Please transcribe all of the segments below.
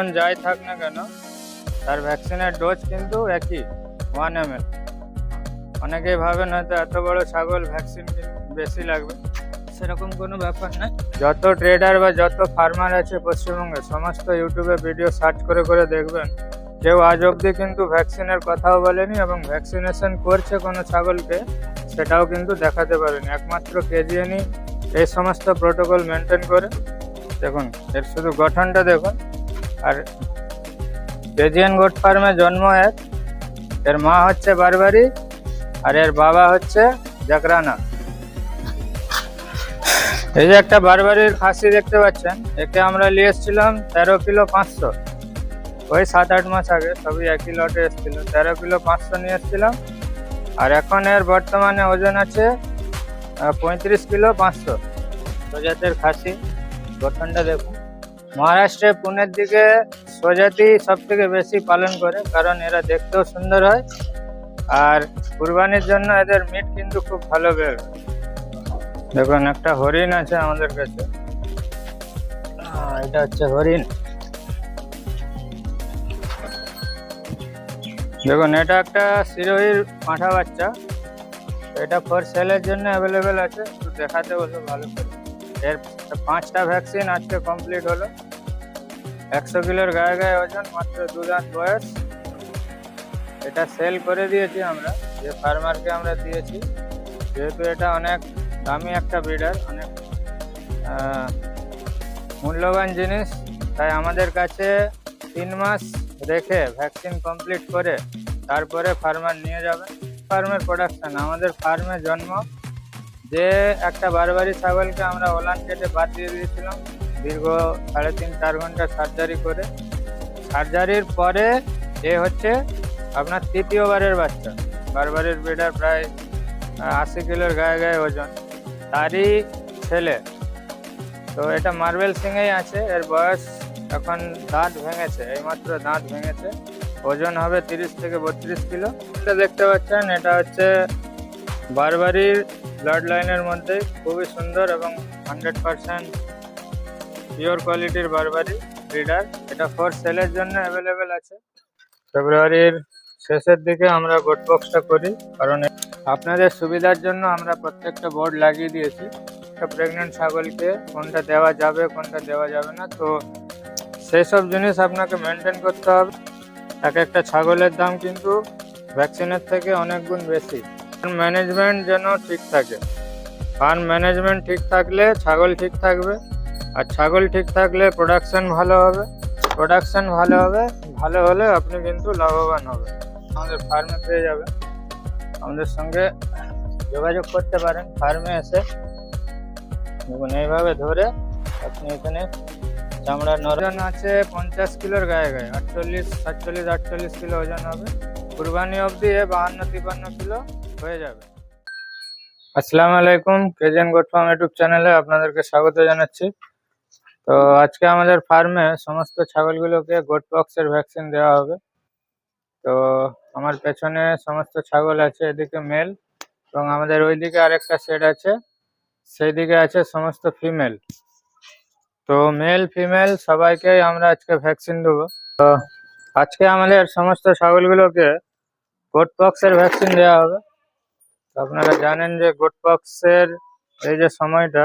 তার যাই থাক না কেন তার ভ্যাকসিনের ডোজ কিন্তু একই ওয়ান এম এল অনেকেই ভাবেন হয়তো এত বড় ছাগল ভ্যাকসিন বেশি লাগবে। সেরকম কোনো ব্যাপার নয় যত ট্রেডার বা যত ফার্মার আছে পশ্চিমবঙ্গে সমস্ত ইউটিউবে ভিডিও সার্চ করে করে দেখবেন। কেউ আজ অবধি কিন্তু ভ্যাকসিনের কথাও বলেনি এবং ভ্যাকসিনেশন করছে কোনো ছাগলকে সেটাও কিন্তু দেখাতে পারেনি। একমাত্র কেজিএনই এই সমস্ত প্রোটোকল মেনটেন করে। দেখুন এর শুধু গঠনটা দেখুন। আর কেজিএন গোট ফার্মে জন্ম এক। এর মা হচ্ছে বারবারি আর এর বাবা হচ্ছে জাকরানা। এই যে একটা বারবারির খাসি দেখতে পাচ্ছেন, একে আমরা নিয়ে এসেছিলাম তেরো কিলো পাঁচশো। ওই সাত আট মাস আগে সবই একই লটে এসেছিল, তেরো কিলো পাঁচশো নিয়ে এসেছিলাম। আর এখন এর বর্তমানে ওজন আছে পঁয়ত্রিশ কিলো পাঁচশো। প্রজাতির খাসি, গঠনটা দেখুন। মহারাষ্ট্রে পুনের দিকে প্রজাতি সব থেকে বেশি পালন করে, কারণ এরা দেখতেও সুন্দর হয়। আর কুরবানির জন্য এদের মিট কিন্তু খুব ভালো বের। দেখুন, একটা হরিণ আছে আমাদের কাছে। এটা হচ্ছে হরিণ। দেখুন, এটা একটা সিরোহির পাঁঠা বাচ্চা। এটা ফর সেলের জন্য অ্যাভেলেবেল আছে দেখাতে বলব ভালো করে এর পাঁচটা ভ্যাকসিন আজকে কমপ্লিট হলো। একশো কিলোর গায়ে গায়ে ওজন, মাত্র দু দাঁত বয়স। এটা সেল করে দিয়েছি আমরা, যে ফার্মারকে আমরা দিয়েছি। যেহেতু এটা অনেক দামি একটা ব্রিডার, অনেক মূল্যবান জিনিস, তাই আমাদের কাছে তিন মাস রেখে ভ্যাকসিন কমপ্লিট করে তারপরে ফার্মার নিয়ে যাবে। ফার্মের প্রোডাকশান, আমাদের ফার্মে জন্ম যে একটা বারবারি ছাগলকে আমরা ওলান কেটে বাদ দিয়ে দিয়েছিলাম, দীর্ঘ সাড়ে তিন, চার ঘণ্টা সার্জারি করে। সার্জারির পরে এ হচ্ছে আপনার তৃতীয়বারের বাচ্চা। বারবারির ব্রিডার প্রায় আশি কিলোর গায়ে গায়ে ওজন। তারই ছেলে। তো এটা মার্বেল সিংয়েই আছে, এর বয়স এখন দাঁত ভেঙেছে, এইমাত্র দাঁত ভেঙেছে। ওজন হবে তিরিশ থেকে বত্রিশ কিলো। এটা দেখতে পাচ্ছেন, এটা হচ্ছে বারবারির ব্লাড লাইনের মধ্যে খুবই সুন্দর এবং হান্ড্রেড পার্সেন্ট পিওর কোয়ালিটির বারবারি ব্রিডার এটা ফর সেলের জন্য অ্যাভেলেবেল আছে। ফেব্রুয়ারির শেষের দিকে আমরা বোট বক্সটা করি, কারণ আপনাদের সুবিধার জন্য আমরা প্রত্যেকটা বোর্ড লাগিয়ে দিয়েছি। একটা প্রেগনেন্ট ছাগলকে কোনটা দেওয়া যাবে, কোনটা দেওয়া যাবে না। তো সেই সব জিনিস আপনাকে মেনটেন করতে হবে। এক একটা ছাগলের দাম কিন্তু ভ্যাকসিনের থেকে অনেক গুণ বেশি। ম্যানেজমেন্ট যেন ঠিক থাকে। ফার্ম ম্যানেজমেন্ট ঠিক থাকলে ছাগল ঠিক থাকবে, আর ছাগল ঠিক থাকলে প্রোডাকশন ভালো হবে। প্রোডাকশন ভালো হবে, ভালো হলে আপনি কিন্তু লাভবান হবে আমাদের ফার্মে পেয়ে যাবেন। আমাদের সঙ্গে যোগাযোগ করতে পারেন। ফার্মে এসে দেখুন, এইভাবে ধরে আপনি এখানে চামড়ার নরজন আছে পঞ্চাশ কিলোর গায়ে গায়ে আটচল্লিশ, সাতচল্লিশ, আটচল্লিশ কিলো ওজন হবে। কুরবানি অবধি এ বাহান্ন, তিপান্ন কিলো। হয়ে যাবে। আসসালামু আলাইকুম, কেজেন গোট ফার্ম ইউটিউব চ্যানেলে আপনাদেরকে স্বাগত জানাচ্ছি। তো আজকে আমাদের ফার্মে সমস্ত ছাগলগুলোকে গোট পক্সের ভ্যাকসিন দেওয়া হবে। তো আমার পেছনে সমস্ত ছাগল আছে, এদিকে মেল এবং আমাদের ওইদিকে আরেকটা সেট আছে সেই দিকে আছে সমস্ত ফিমেল। তো মেল, ফিমেল সবাইকেই আমরা আজকে ভ্যাকসিন দেবো। তো আজকে আমাদের সমস্ত ছাগলগুলোকে গোট পক্সের ভ্যাকসিন দেওয়া হবে। আপনারা জানেন যে গোট পক্সের এই যে সময়টা,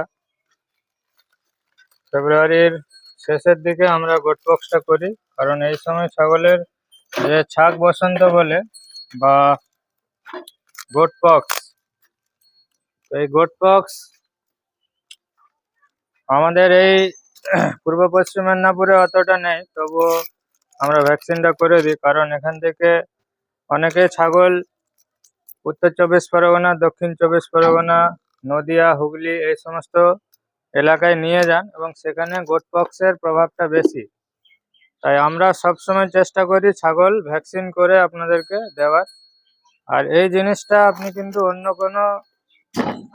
ফেব্রুয়ারির শেষের দিকে আমরা গোট পক্সটা করি। কারণ এই সময় ছাগলের যে ছাগ বসন্ত বলে বা গোট পক্স এই গোট পক্স আমাদের এই পূর্ব পশ্চিম মেদিনীপুরে অতটা নেই, তবুও আমরা ভ্যাকসিনটা করে দিই। কারণ এখান থেকে অনেকে ছাগল উত্তর চব্বিশ পরগনা, দক্ষিণ চব্বিশ পরগনা, নদিয়া, হুগলি এই সমস্ত এলাকায় নিয়ে যান এবং সেখানে গোট পক্সের প্রভাবটা বেশি। তাই আমরা সবসময় চেষ্টা করি ছাগল ভ্যাকসিন করে আপনাদেরকে দেওয়ার। আর এই জিনিসটা আপনি কিন্তু অন্য কোনো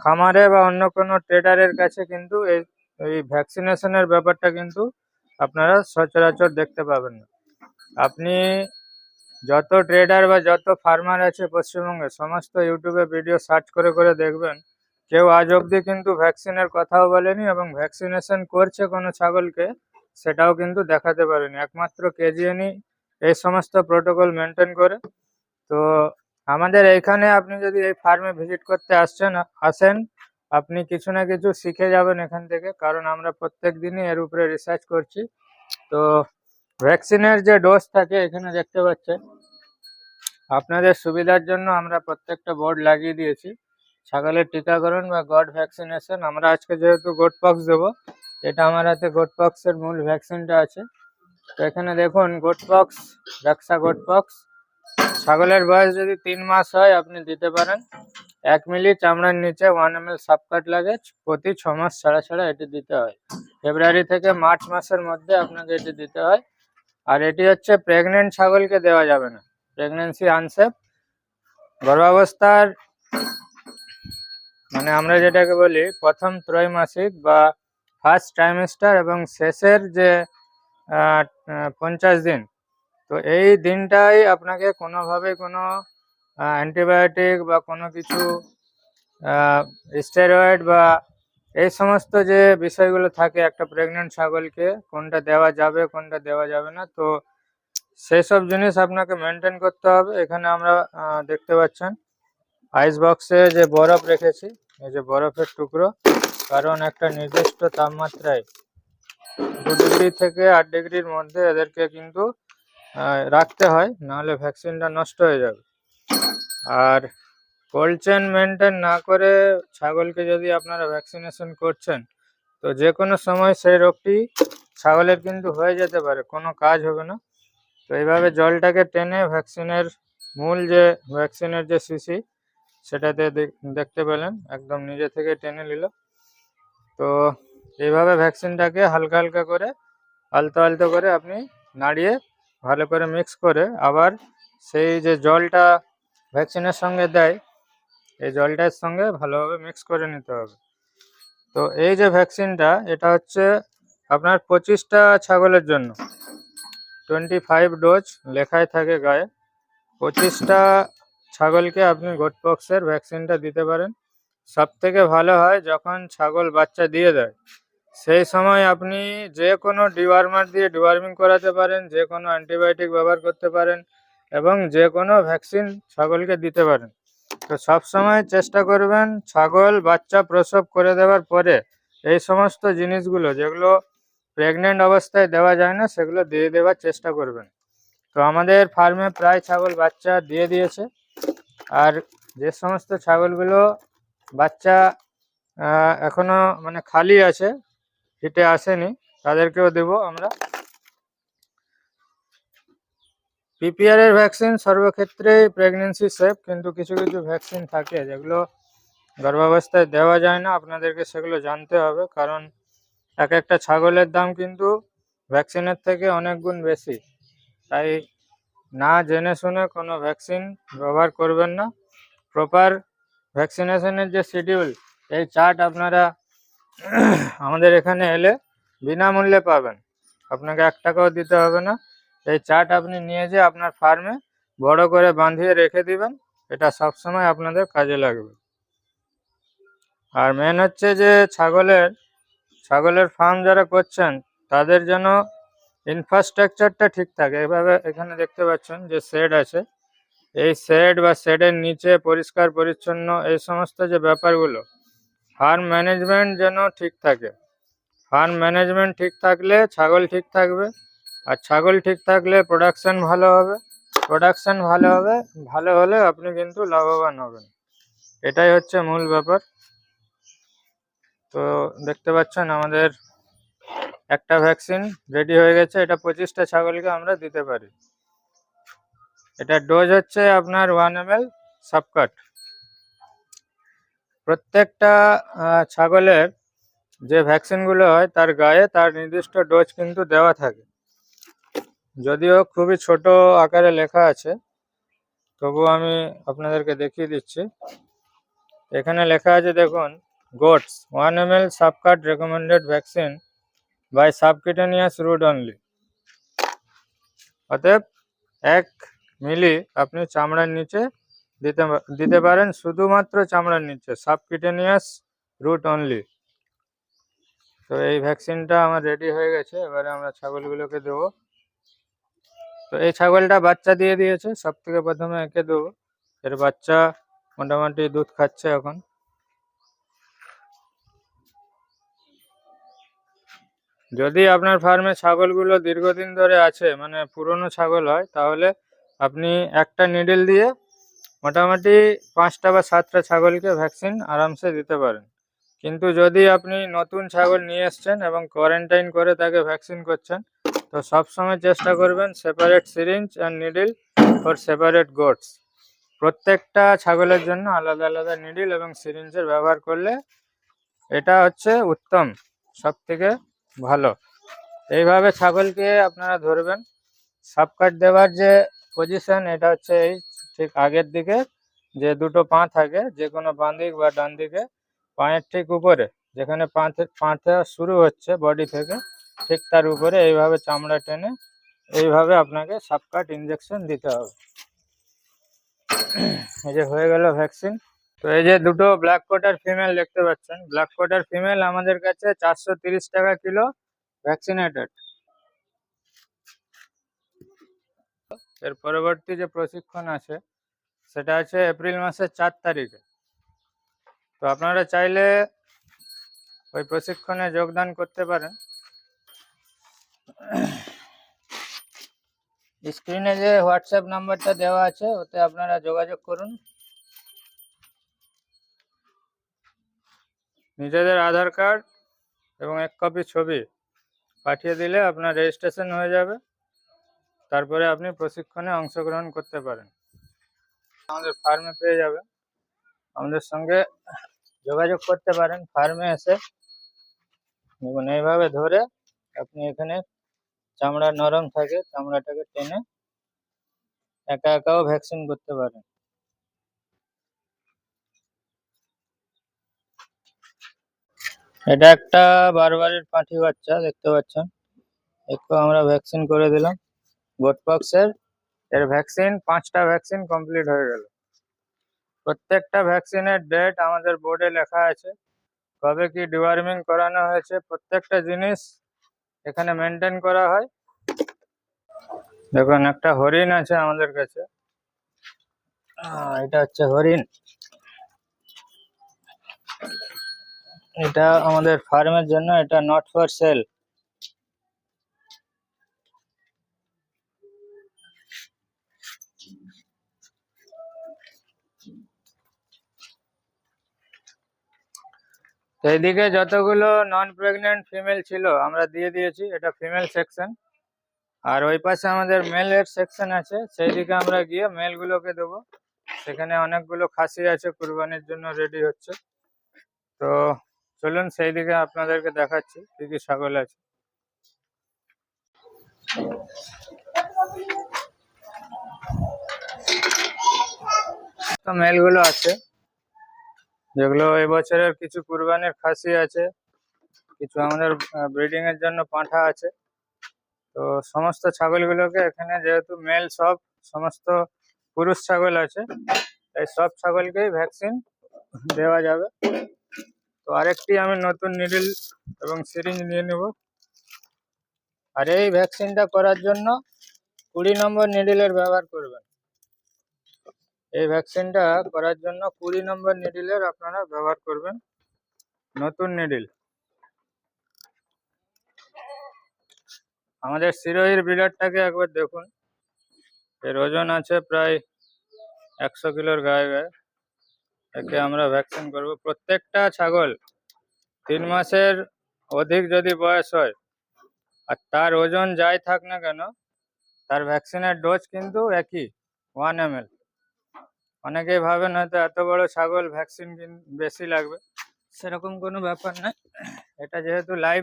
খামারে বা অন্য কোনো ট্রেডারের কাছে কিন্তু এই এই ভ্যাকসিনেশনের ব্যাপারটা কিন্তু আপনারা সচরাচর দেখতে পাবেন না। আপনি যত ট্রেডার বা যত ফার্মার আছে পশ্চিমবঙ্গে, সমস্ত ইউটিউবে ভিডিও সার্চ করে করে দেখবেন। কেউ আজ অবধি কিন্তু ভ্যাকসিনের কথাও বলেনি এবং ভ্যাকসিনেশন করছে কোনো ছাগলকে, সেটাও কিন্তু দেখাতে পারেনি। একমাত্র কেজিএনই এই সমস্ত প্রোটোকল মেনটেন করে। তো আমাদের এইখানে আপনি যদি এই ফার্মে ভিজিট করতে আসছেন, আসেন, আপনি কিছু না কিছু শিখে যাবেন এখান থেকে, কারণ আমরা প্রত্যেক দিনই এর উপরে রিসার্চ করছি। তো ভ্যাকসিনের যে ডোজ থাকে, এখানে দেখতে পাচ্ছেন। আপনাদের সুবিধার জন্য আমরা প্রত্যেকটা বোর্ড লাগিয়ে দিয়েছি। ছাগলের টিকাকরণ বা গড ভ্যাকসিনেশন আমরা আজকে যেহেতু গোট পক্স দেবো, এটা আমার হাতে গোট পক্সের মূল ভ্যাকসিনটা আছে। তো এখানে দেখুন গোট পক্স ডাক্সা গোট পক্স ছাগলের বয়স যদি তিন মাস হয়, আপনি দিতে পারেন। এক মিলি চামড়ার নিচে ওয়ান এম এল সাবকাট লাগে প্রতি ছ মাস ছাড়া ছাড়া এটি দিতে হয়। ফেব্রুয়ারি থেকে মার্চ মাসের মধ্যে আপনাকে এটি দিতে হয়। আর এটি হচ্ছে প্রেগনেন্ট ছাগলকে দেওয়া যাবে না। প্রেগনেন্সি আনসেফ গর্ভাবস্থার মানে আমরা যেটাকে বলি, প্রথম ত্রৈমাসিক বা ফার্স্ট ট্রাইমেস্টার এবং শেষের যে পঞ্চাশ দিন। তো এই দিনটাই আপনাকে কোনোভাবে কোনো অ্যান্টিবায়োটিক বা কোনো কিছু স্টেরয়েড বা এই সমস্ত যে বিষয়গুলো থাকে, একটা প্রেগনেন্ট ছাগলকে কোনটা দেওয়া যাবে, কোনটা দেওয়া যাবে না, তো সেই সব জিনিস আপনাকে মেনটেন করতে হবে। এখানে আমরা দেখতে পাচ্ছেন আইস বক্সে যে বরফ রেখেছি, এই যে বরফের টুকরো, কারণ একটা নির্দিষ্ট তাপমাত্রায় দু ডিগ্রি থেকে আট ডিগ্রির মধ্যে এদেরকে কিন্তু রাখতে হয়, নাহলে ভ্যাকসিনটা নষ্ট হয়ে যাবে। আর কোল্ড চেন মেনটেন না করে ছাগলকে যদি আপনারা ভ্যাকসিনেশন করছেন, তো যে কোনো সময় সেই রোগটি ছাগলের কিন্তু হয়ে যেতে পারে, কোনো কাজ হবে না। তো এইভাবে জলটাকে টেনে ভ্যাকসিনের মূল যে ভ্যাকসিনের যে শিশি সেটাতে দেখ- দেখতে পেলেন, একদম নিজে থেকে টেনে নিল। তো এইভাবে ভ্যাকসিনটাকে হালকা হালকা করে, আলতো আলতো করে আপনি নাড়িয়ে ভালো করে মিক্স করে আবার সেই যে জলটা ভ্যাকসিনের সঙ্গে দেয় এই জলটার সঙ্গে ভালোভাবে মিক্স করে নিতে হবে। তো এই যে ভ্যাকসিনটা এটা হচ্ছে আপনার পঁচিশটা ছাগলের জন্য। টোয়েন্টি ফাইভ ডোজ লেখায় থাকে গায়ে। পঁচিশটা ছাগলকে আপনি গোটপক্সের ভ্যাকসিনটা দিতে পারেন। সব থেকে ভালো হয় যখন ছাগল বাচ্চা দিয়ে দেয়। সেই সময় আপনি যে কোনো ডিওয়ার্মার দিয়ে ডিওয়ার্মিং করাতে পারেন, যে কোনো অ্যান্টিবায়োটিক ব্যবহার করতে পারেন এবং যে কোনো ভ্যাকসিন ছাগলকে দিতে পারেন। তো সব সময় চেষ্টা করবেন ছাগল, বাচ্চা প্রসব করে দেওয়ার পরে এই সমস্ত জিনিসগুলো যেগুলো প্রেগনেন্ট অবস্থায় দেওয়া যায় না, সেগুলো দিয়ে দেওয়ার চেষ্টা করবেন। তো আমাদের ফার্মে প্রায় ছাগল, বাচ্চা দিয়ে দিয়েছে। আর যে সমস্ত ছাগলগুলো বাচ্চা এখনও মানে খালি আছে, হিটে আসেনি, তাদেরকেও দেব আমরা। পিপিআর এর ভ্যাকসিন সর্বক্ষেত্রে প্রেগনেন্সি সেফ কিন্তু কিছু কিছু ভ্যাকসিন থাকে যেগুলো গর্ভাবস্থায় দেওয়া যায় না। আপনাদেরকে সেগুলো জানতে হবে, কারণ এক একটা ছাগলের দাম কিন্তু ভ্যাকসিনের থেকে অনেক গুণ বেশি। তাই না জেনে শুনে কোনো ভ্যাকসিন ব্যবহার করবেন না। প্রপার ভ্যাকসিনেশনের যে শিডিউল এই চার্ট আপনারা আমাদের এখানে এলে বিনামূল্যে পাবেন। আপনাকে এক টাকাও দিতে হবে না। এই চাট আপনি নিয়ে যেয়ে আপনার ফার্মে বড় করে বাঁধিয়ে রেখে দিবেন, এটা সবসময় আপনাদের কাজে লাগবে। আর মেন হচ্ছে যে ছাগলের ছাগলের ফার্ম যারা করছেন, তাদের যেন ইনফ্রাস্ট্রাকচারটা ঠিক থাকে। এভাবে এখানে দেখতে পাচ্ছেন যে শেড আছে। এই শেড বা শেডের নিচে পরিষ্কার, পরিচ্ছন্ন এই সমস্ত যে ব্যাপারগুলো ফার্ম ম্যানেজমেন্ট যেন ঠিক থাকে। ফার্ম ম্যানেজমেন্ট ঠিক থাকলে ছাগল ঠিক থাকবে। আর ছাগল ঠিক থাকলে প্রোডাকশন ভালো হবে। প্রোডাকশন ভালো হবে, ভালো হলে আপনি কিন্তু লাভবান হবেন। এটাই হচ্ছে মূল ব্যাপার। তো দেখতে পাচ্ছেন আমাদের একটা ভ্যাকসিন রেডি হয়ে গেছে। এটা পঁচিশটা ছাগলকে আমরা দিতে পারি। এটা ডোজ হচ্ছে আপনার ওয়ান এম এল সাবকাট প্রত্যেকটা ছাগলের যে ভ্যাকসিনগুলো হয়, তার গায়ে তার নির্দিষ্ট ডোজ কিন্তু দেওয়া থাকে। যদিও খুবই ছোট আকারে লেখা আছে তবু আমি আপনাদেরকে দেখিয়ে দিচ্ছি। এখানে লেখা আছে, দেখুন goats one M L subcut recommended vaccine by subcutaneous route only অতএব, এক মিলি আপনি চামড়ার নিচে দিতে দিতে পারেন, শুধুমাত্র চামড়ার নিচে সাবকিটেনিয়াস রুট অনলি তো এই ভ্যাকসিনটা আমার রেডি হয়ে গেছে, এবারে আমরা ছাগলগুলোকে দেবো। তো এই ছাগলটা বাচ্চা দিয়ে দিয়েছে সব থেকে প্রথমে একে দেবো। এর বাচ্চা মোটামুটি দুধ খাচ্ছে এখন। যদি আপনার ফার্মে ছাগলগুলো দীর্ঘদিন ধরে আছে মানে পুরনো ছাগল হয়, তাহলে আপনি একটা নিডল দিয়ে মোটামুটি পাঁচটা বা সাতটা ছাগলকে ভ্যাকসিন আরামসে দিতে পারেন। কিন্তু যদি আপনি নতুন ছাগল নিয়ে এসছেন এবং কোয়ারেন্টাইন করে তাকে ভ্যাকসিন করছেন তো সবসময় চেষ্টা করবেন separate syringe and needle for separate goats প্রত্যেকটা ছাগলের জন্য আলাদা আলাদা নিডল এবং সিরিঞ্জের ব্যবহার করলে এটা হচ্ছে উত্তম সব থেকে ভালো। এইভাবে ছাগলকে আপনারা ধরবেন। সাবকাট দেওয়ার যে পজিশন এটা হচ্ছে এই ঠিক আগের দিকে, যে দুটো পা থাকে, যে কোনো বাঁ দিক বা ডান দিকে, পায়ের ঠিক উপরে, যেখানে পাঁথে, পাঁথা শুরু হচ্ছে বডি থেকে ঠিক তার উপরে এইভাবে চামড়া টেনে এইভাবে আপনাকে সাবকাট ইঞ্জেকশন দিতে হবে। এই যে হয়ে গেল ভ্যাকসিন তো এই যে দুটো ব্ল্যাক কোটার ফিমেল দেখতে পাচ্ছেন। ব্ল্যাক কোটার ফিমেল আমাদের কাছে চারশো তিরিশ টাকা কিলো ভ্যাকসিনেটেড এর পরবর্তী যে প্রশিক্ষণ আছে, সেটা আছে এপ্রিল মাসের চার তারিখে। তো আপনারা চাইলে ওই প্রশিক্ষণে যোগদান করতে পারেন। স্ক্রিনে যে হোয়াটসঅ্যাপ নাম্বারটা দেওয়া আছে, ওতে আপনারা যোগাযোগ করুন। নিজেদের আধার কার্ড এবং এক কপি ছবি পাঠিয়ে দিলে আপনার রেজিস্ট্রেশন হয়ে যাবে। তারপরে আপনি প্রশিক্ষণে অংশগ্রহণ করতে পারেন। আমাদের ফার্মে পেয়ে যাবেন। আমাদের সঙ্গে যোগাযোগ করতে পারেন। ফার্মে এসে দেখুন, এইভাবে ধরে আপনি এখানে চামড়া নরম থাকে, চামড়াটাকে টেনে একা একাও ভ্যাকসিন করতে পারেন এটা একটা বারবারের পাঁঠি বাচ্চা, দেখতে পাচ্ছেন। একটু আমরা ভ্যাকসিন করে দিলাম। গোটপক্সের এর ভ্যাকসিন, পাঁচটা ভ্যাকসিন কমপ্লিট হয়ে গেল। প্রত্যেকটা ভ্যাকসিনের ডেট আমাদের বোর্ডে লেখা আছে। কবে কি ডিওয়ার্মিং করানো হয়েছে, প্রত্যেকটা জিনিস এখানে মেনটেন করা হয়। দেখুন, একটা হরিণ আছে আমাদের কাছে। এটা হচ্ছে হরিণ। এটা আমাদের ফার্মের জন্য, এটা নট ফর সেল এইদিকে যতগুলো নন প্রেগনেন্ট ফিমেল ছিল, আমরা দিয়ে দিয়েছি, এটা ফিমেল সেকশন আর ওই পাশে আমাদের মেলের সেকশন আছে সেই দিকে আমরা গিয়ে মেলগুলোকে দেবো। সেখানে অনেকগুলো খাসি আছে, কুরবানির জন্য রেডি হচ্ছে। তো চলুন সেই দিকে আপনাদেরকে দেখাচ্ছি, কি কি ছাগল আছে। তো মেলগুলো আছে। যেগুলো এবছরের কিছু কুরবানির খাসি আছে, কিছু আমাদের ব্রিডিং এর জন্য পাঁঠা আছে। তো সমস্ত ছাগলগুলোকে এখানে যেহেতু মেল সব, সমস্ত পুরুষ ছাগল আছে এই সব ছাগলকেই ভ্যাকসিন দেওয়া যাবে। তো আরেকটি আমি নতুন নিডল এবং সিরিঞ্জ নিয়ে নেব। আর এই ভ্যাকসিনটা করার জন্য কুড়ি নম্বর নিডলের ব্যবহার করবেন। এই ভ্যাকসিনটা করার জন্য কুড়ি নম্বর নিডিলের আপনারা ব্যবহার করবেন। নতুন নিডিল। আমাদের সিরোহির ব্রিডারটাকে একবার দেখুন। এর ওজন আছে প্রায় একশো কিলোর গায়ে গায়ে। একে আমরা ভ্যাকসিন করব। প্রত্যেকটা ছাগল তিন মাসের অধিক যদি বয়স হয়, আর তার ওজন যাই থাক না কেন, তার ভ্যাকসিনের ডোজ কিন্তু একই, ওয়ান এম এল। অনেকেই ভাবেন হয়তো এত বড় ছাগল ভ্যাকসিন বেশি লাগবে। সেরকম কোনো ব্যাপার নয় এটা যেহেতু লাইভ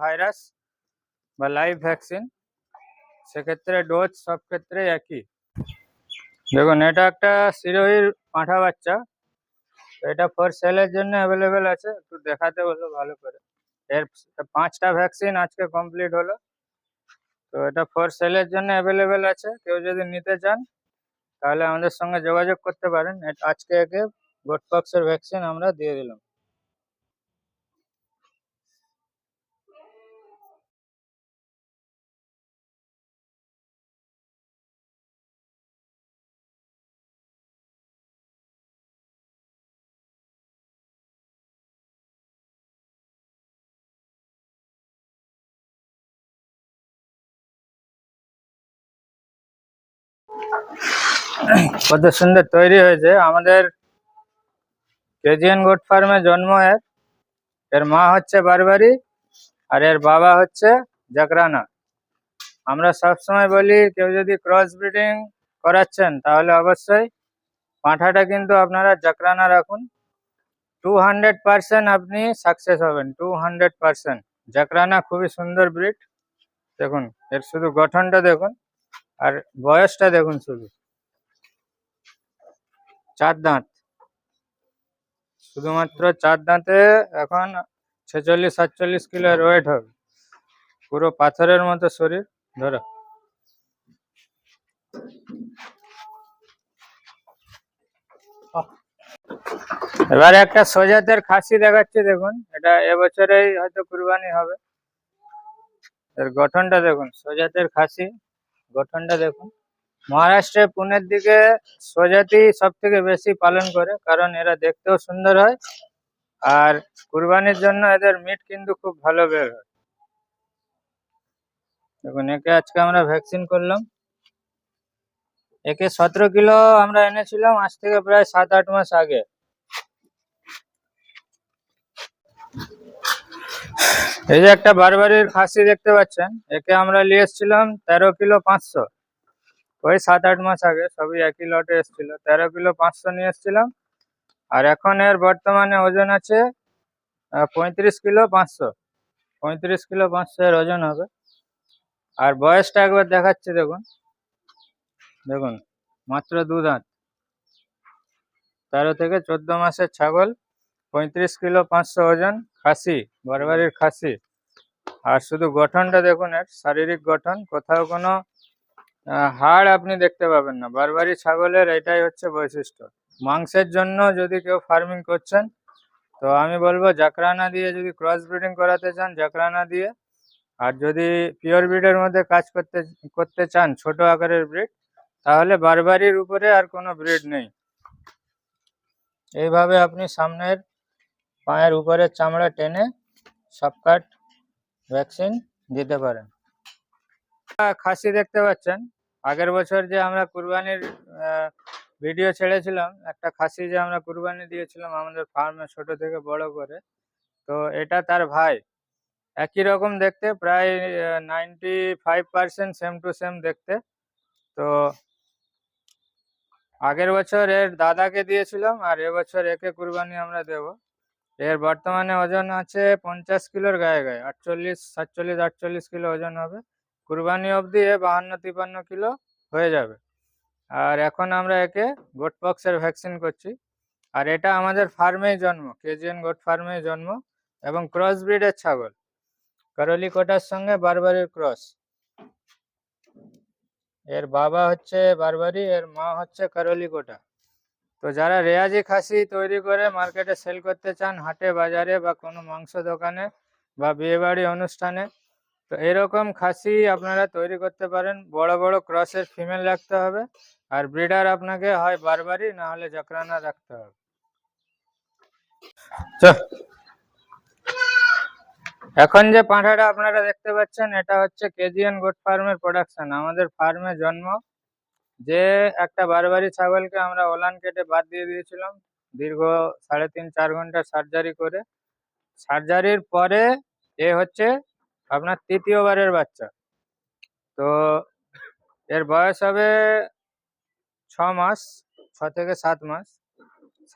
ভাইরাস বা লাইভ ভ্যাকসিন, সেক্ষেত্রে ডোজ সব ক্ষেত্রে একই। দেখুন, এটা একটা সিরোহির পাঁঠা বাচ্চা। এটা ফর সেলের জন্য অ্যাভেলেবেল আছে। একটু দেখাতে বলো ভালো করে। এর পাঁচটা ভ্যাকসিন আজকে কমপ্লিট হলো। তো এটা ফর সেলের জন্য অ্যাভেলেবেল আছে। কেউ যদি নিতে চান তাহলে আমাদের সঙ্গে যোগাযোগ করতে পারেন। আজকে একে গোটপক্সের ভ্যাকসিন আমরা দিয়ে দিলাম। কত সুন্দর তৈরি হয়েছে। আমাদের কেজিএন গোট ফার্মে জন্ম এর। এর মা হচ্ছে বারবারি আর এর বাবা হচ্ছে জাকরানা। আমরা সবসময় বলি, কেউ যদি ক্রস ব্রিডিং করাচ্ছেন, তাহলে অবশ্যই পাঁঠাটা কিন্তু আপনারা জাকরানা রাখুন। টু হান্ড্রেড আপনি সাকসেস হবেন। টু হান্ড্রেড পার্সেন্ট জাকরানা খুবই সুন্দর ব্রিড দেখুন, এর শুধু গঠনটা দেখুন। আর বয়সটা দেখুন শুধু। চার দাঁত। শুধুমাত্র চার দাঁতে এখন ছেচল্লিশ, সাতচল্লিশ কিলো ওয়েট হবে। পুরো পাথরের মতো শরীর, ধরো। এবারে একটা সোজাতের খাসি দেখাচ্ছি দেখুন। এটা এবছরেই হয়তো কুরবানি হবে। এর গঠনটা দেখুন, সোজাতের খাসি। গঠনটা দেখুন। মহারাষ্ট্রে পুনের দিকে সোজাতি সব থেকে বেশি পালন করে, কারণ এরা দেখতেও সুন্দর হয়। আর কুরবানির জন্য এদের মিট কিন্তু খুব ভালো বের হয়। দেখুন, একে আজকে আমরা ভ্যাকসিন করলাম। একে সতেরো কিলো আমরা এনেছিলাম আজ থেকে প্রায় সাত আট মাস আগে। এই যে একটা বারবারির খাসি দেখতে পাচ্ছেন, একে আমরা নিয়ে এসেছিলাম তেরো কিলো পাঁচশো। ওই সাত আট মাস আগে সবই একই লটে এসেছিল, তেরো কিলো পাঁচশো নিয়ে এসেছিলাম। আর এখন এর বর্তমানে ওজন আছে পঁয়ত্রিশ কিলো পাঁচশো। পঁয়ত্রিশ কিলো পাঁচশো এর ওজন হবে। আর বয়সটা একবার দেখাচ্ছি, দেখুন। দেখুন, মাত্র দু দাঁত তেরো থেকে চোদ্দ মাসের ছাগল। পঁয়ত্রিশ কিলো পাঁচশো ওজন খাসি, বারবারির খাসি। আর শুধু গঠনটা দেখুন, এর শারীরিক গঠন, কোথাও কোনো হাড় আপনি দেখতে পাবেন না। বারবারি ছাগলের এটাই হচ্ছে বৈশিষ্ট্য। মাংসের জন্য যদি কেউ ফার্মিং করছেন, তো আমি বলব জাকরানা দিয়ে যদি ক্রস ব্রিডিং করাতে চান জাকরানা দিয়ে। আর যদি পিওর ব্রিডের মধ্যে কাজ করতে করতে চান, ছোট আকারের ব্রিড, তাহলে বারবারির উপরে আর কোনো ব্রিড নেই। এইভাবে আপনি সামনের পায়ের উপরের চামড়া টেনে সবকাট ভ্যাকসিন দিতে পারেন। খাসি দেখতে পাচ্ছেন। আগের বছর যে আমরা কুরবানির ভিডিও ছেড়েছিলাম, একটা খাসি যে আমরা কুরবানি দিয়েছিলাম আমাদের ফার্মে ছোট থেকে বড় করে, তো এটা তার ভাই। একই রকম দেখতে, প্রায় ninety five percent same to same দেখতে। তো আগের বছর এর দাদাকে দিয়েছিলাম আর এবছর একে কুরবানি আমরা দেব। এর বর্তমানে ওজন আছে পঞ্চাশ কিলোর গায়ে গায়ে, আটচল্লিশ, সাতচল্লিশ, আটচল্লিশ কিলো ওজন হবে। কুরবানি অবধি এ বাহান্ন, তিপান্ন কিলো হয়ে যাবে। আর এখন আমরা একে গোটপক্সের ভ্যাকসিন করছি। আর এটা আমাদের ফার্মেই জন্ম, কেজিএন গোট ফার্মেই জন্ম এবং ক্রস ব্রিডের ছাগল। কারলি কোটার সঙ্গে বারবারির ক্রস। এর বাবা হচ্ছে বারবারি, এর মা হচ্ছে কারলি কোটা তো যারা রেয়াজি খাসি তৈরি করে মার্কেটে সেল করতে চান হাটে বাজারে বা কোনো মাংস দোকানে বা বিয়েবাড়ি অনুষ্ঠানে তো এরকম খাসি আপনারা তৈরি করতে পারেন। বড় বড় ক্রসের ফিমেল রাখতে হবে আর ব্রিডার আপনাকে হয় বারবারই না হলে জাকরানা রাখতে হবে। এখন যে পাঁঠাটা আপনারা দেখতে পাচ্ছেন এটা হচ্ছে কেজিএন গোট ফার্মের প্রোডাকশন। আমাদের ফার্মে জন্ম। যে একটা বারবারি ছাগলকে আমরা ওলান কেটে বাদ দিয়ে দিয়েছিলাম, দীর্ঘ সাড়ে তিন, চার ঘণ্টা সার্জারি করে। সার্জারির পরে এ হচ্ছে আপনার তৃতীয়বারের বাচ্চা। তো এর বয়স হবে ছ মাস, ছ থেকে সাত মাস।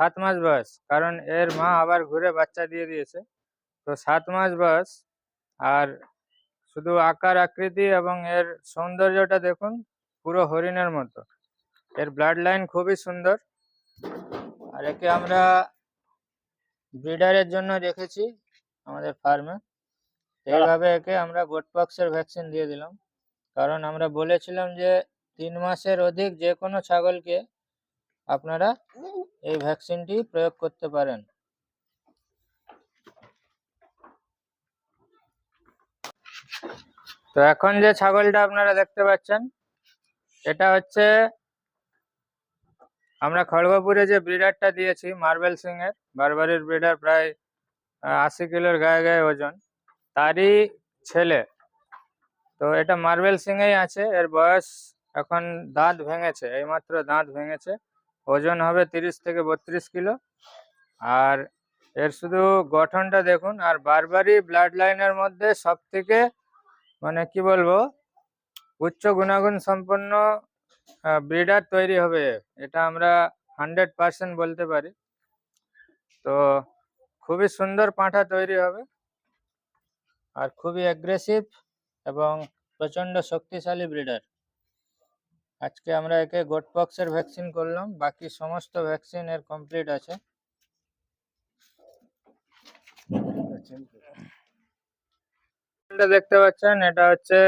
সাত মাস বয়স, কারণ এর মা আবার ঘুরে বাচ্চা দিয়ে দিয়েছে। তো সাত মাস বয়স, আর শুধু আকার, আকৃতি এবং এর সৌন্দর্যটা দেখুন পুরো হরিণের মতো। এর ব্লাড লাইন খুবই সুন্দর। আর একে আমরা ব্রিডারের জন্য রেখেছি আমাদের ফার্মে এইভাবে একে আমরা গোটপক্সের ভ্যাকসিন দিয়ে দিলাম। কারণ আমরা বলেছিলাম যে তিন মাসের অধিক যে কোনো ছাগলকে আপনারা এই ভ্যাকসিনটি প্রয়োগ করতে পারেন। তো এখন যে ছাগলটা আপনারা দেখতে পাচ্ছেন এটা হচ্ছে আমরা খড়গপুরে যে ব্রিডারটা দিয়েছি মার্বেল সিং এর, বারবারির ব্রিডার প্রায় আশি কিলোর গায়ে গায়ে ওজন, তারই ছেলে। তো এটা মার্বেল সিং এই আছে, এর বয়স এখন দাঁত ভেঙেছে, এইমাত্র দাঁত ভেঙেছে। ওজন হবে তিরিশ থেকে বত্রিশ কিলো। আর এর শুধু গঠনটা দেখুন, আর বারবারই ব্লাড লাইনের মধ্যে সব থেকে মানে কি বলব উচ্চ গুণাগুণ সম্পন্ন ব্রিডার তৈরি হবে। এটা আমরা হান্ড্রেড পার্সেন্ট বলতে পারি। তো খুবই সুন্দর পাঁঠা তৈরি হবে আর খুবই অ্যাগ্রেসিভ এবং প্রচণ্ড শক্তিশালী ব্রিডার আজকে আমরা একে গোটপক্সের ভ্যাকসিন করলাম, বাকি সমস্ত ভ্যাকসিন এর কমপ্লিট আছে। দেখতে পাচ্ছেন, এটা হচ্ছে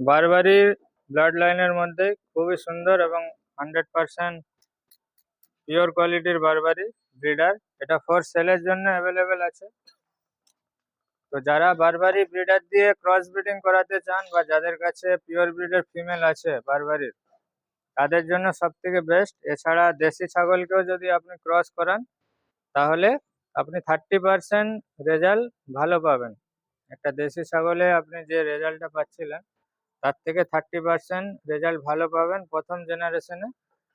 বারবারির ব্লাড লাইনের মধ্যে খুবই সুন্দর এবং হান্ড্রেড পার্সেন্ট পিওর কোয়ালিটির বারবারি ব্রিডার এটা ফর সেলের জন্য অ্যাভেলেবেল আছে। তো যারা বারবারি ব্রিডার দিয়ে ক্রস ব্রিডিং করাতে চান বা যাদের কাছে পিওর ব্রিডের ফিমেল আছে বারবারির তাদের জন্য সব থেকে বেস্ট এছাড়া দেশি ছাগলকেও যদি আপনি ক্রস করান, তাহলে আপনি থার্টি পার্সেন্ট রেজাল্ট ভালো পাবেন। একটা দেশি ছাগলে আপনি যে রেজাল্টটা পাচ্ছিলেন তার থেকে থার্টি পার্সেন্ট রেজাল্ট ভালো পাবেন প্রথম জেনারেশনে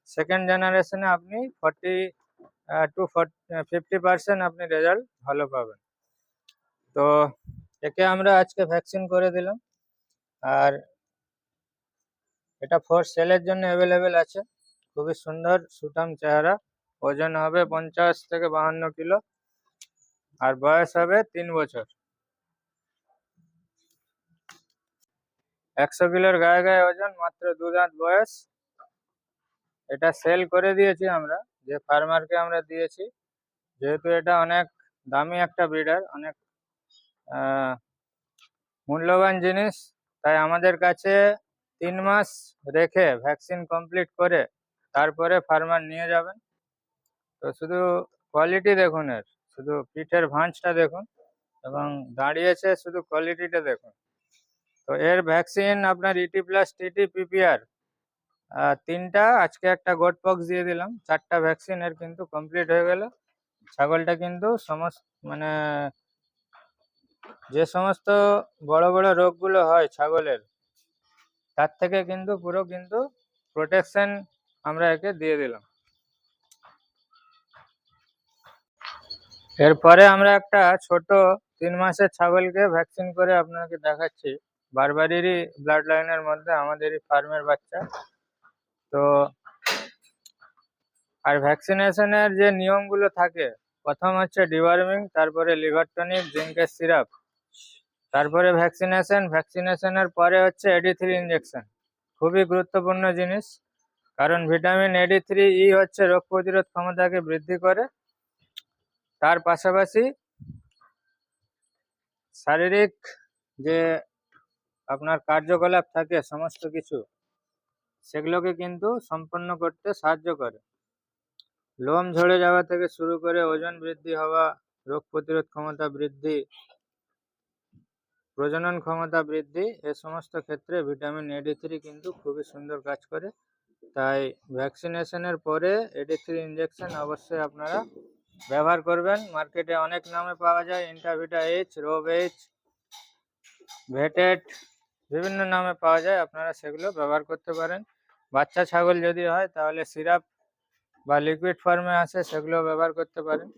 সেকেন্ড জেনারেশনে আপনি ফর্টি টু ফিফটি পার্সেন্ট আপনি রেজাল্ট ভালো পাবেন। তো একে আমরা আজকে ভ্যাকসিন করে দিলাম। আর এটা ফোর সেলের জন্য অ্যাভেলেবেল আছে। খুবই সুন্দর সুঠাম চেহারা। ওজন হবে পঞ্চাশ থেকে বাহান্ন কিলো। আর বয়স হবে তিন বছর। একশো কিলোর গায়ে গায়ে ওজন মাত্র দু দাঁত বয়স। এটা সেল করে দিয়েছি আমরা, যে ফার্মারকে আমরা দিয়েছি। যেহেতু এটা অনেক দামি একটা ব্রিডার অনেক মূল্যবান জিনিস, তাই আমাদের কাছে তিন মাস রেখে ভ্যাকসিন কমপ্লিট করে তারপরে ফার্মার নিয়ে যাবেন। তো শুধু কোয়ালিটি দেখুন এর, শুধু পিঠের ভাঁজটা দেখুন এবং দাঁড়িয়েছে শুধু কোয়ালিটিটা দেখুন। তো এর ভ্যাকসিন আপনার ইটি প্লাস টিটি পিপিআর তিনটা। আজকে একটা গোট পক্স দিয়ে দিলাম। চারটা ভ্যাকসিন এর কিন্তু কমপ্লিট হয়ে গেল। ছাগলটা কিন্তু সমস্ত মানে যে সমস্ত বড় বড় রোগগুলো হয় ছাগলের, তার থেকে কিন্তু পুরো কিন্তু প্রোটেকশন আমরা একে দিয়ে দিলাম। এরপরে আমরা একটা ছোট তিন মাসের ছাগলকে ভ্যাকসিন করে আপনাকে দেখাচ্ছি। বারবারিরই ব্লাড লাইনের মধ্যে আমাদেরই ফার্মের বাচ্চা। তো আর ভ্যাকসিনেশনের যে নিয়মগুলো থাকে, প্রথম হচ্ছে ডিওয়ার্মিং তারপরে লিভার টনিক জিঙ্কের সিরাপ তারপরে ভ্যাকসিনেশন ভ্যাকসিনেশনের পরে হচ্ছে এডি থ্রি ইঞ্জেকশন খুবই গুরুত্বপূর্ণ জিনিস, কারণ ভিটামিন এডি থ্রি ই হচ্ছে রোগ প্রতিরোধ ক্ষমতাকে বৃদ্ধি করে। তার পাশাপাশি শারীরিক যে আপনার কার্যকলাপ থাকে সমস্ত কিছু, সেগুলোকে কিন্তু সম্পন্ন করতে সাহায্য করে। লোম ঝরে যাওয়া থেকে শুরু করে ওজন বৃদ্ধি হওয়া, রোগ প্রতিরোধ ক্ষমতা বৃদ্ধি, প্রজনন ক্ষমতা বৃদ্ধি, এ সমস্ত ক্ষেত্রে ভিটামিন এডি থ্রি কিন্তু খুবই সুন্দর কাজ করে। তাই ভ্যাকসিনেশনের পরে এডি থ্রি ইঞ্জেকশন অবশ্যই আপনারা ব্যবহার করবেন। মার্কেটে অনেক নামে পাওয়া যায় ইন্টাভিটা এইচ রোব এইচ, ভেটেট বিভিন্ন নামে পাওয়া যায়, আপনারা সেগুলো ব্যবহার করতে পারেন। বাচ্চা ছাগল যদি হয়, তাহলে সিরাপ বা লিকুইড ফর্মে আছে সেগুলো ব্যবহার করতে পারেন।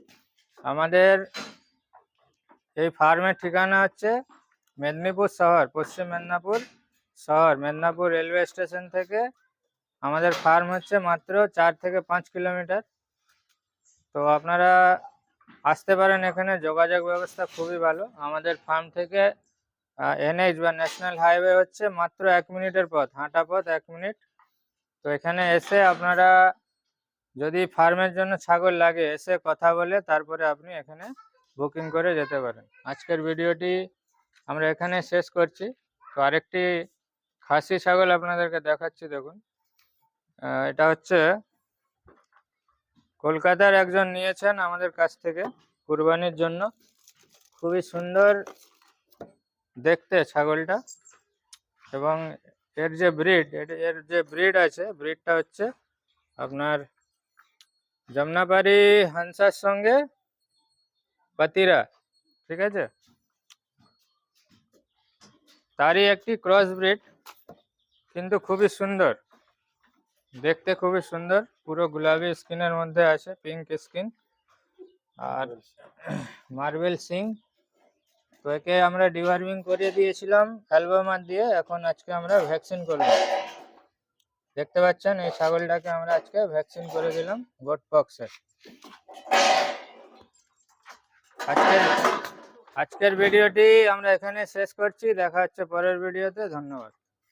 আমাদের এই ফার্মের ঠিকানা হচ্ছে মেদিনীপুর শহর, পশ্চিম মেদিনীপুর শহর, মেদিনীপুর রেলওয়ে স্টেশন থেকে। আমাদের ফার্ম হচ্ছে মাত্র চার থেকে পাঁচ কিলোমিটার। তো আপনারা আসতে পারেন এখানে, যোগাযোগ ব্যবস্থা খুবই ভালো। আমাদের ফার্ম থেকে এনএইচ বা ন্যাশনাল হাইওয়ে হচ্ছে মাত্র এক মিনিটের পথ, হাঁটা পথ এক মিনিট। তো এখানে এসে আপনারা যদি ফার্মের জন্য ছাগল লাগে, এসে কথা বলে তারপরে আপনি এখানে বুকিং করে যেতে পারেন। আজকের ভিডিওটি আমরা এখানে শেষ করছি। তো আরেকটি খাসি ছাগল আপনাদেরকে দেখাচ্ছি, দেখুন। এটা হচ্ছে কলকাতার একজন নিয়েছেন আমাদের কাছ থেকে কুরবানির জন্য। খুবই সুন্দর দেখতে ছাগলটা। এবং এর যে ব্রিড এর যে ব্রিড আছে ব্রিডটা হচ্ছে আপনার জমনাপারি হানসার সঙ্গে পাতিরা ঠিক আছে? তারই একটি ক্রস ব্রিড কিন্তু খুবই সুন্দর। দেখতে খুবই সুন্দর পুরো গোলাপি স্কিনের মধ্যে আছে পিঙ্ক স্কিন আর মার্বেল সিং। তো একে আমরা ডিওয়ার্মিং করে দিয়েছিলাম অ্যালবামার দিয়ে এখন আজকে আমরা ভ্যাকসিন করলাম। দেখতে পাচ্ছেন, এই ছাগলটাকে আমরা আজকে ভ্যাকসিন করে দিলাম গোট পক্সের আজকের আজকের ভিডিওটি আমরা এখানে শেষ করছি, দেখা হচ্ছে পরের ভিডিওতে ধন্যবাদ।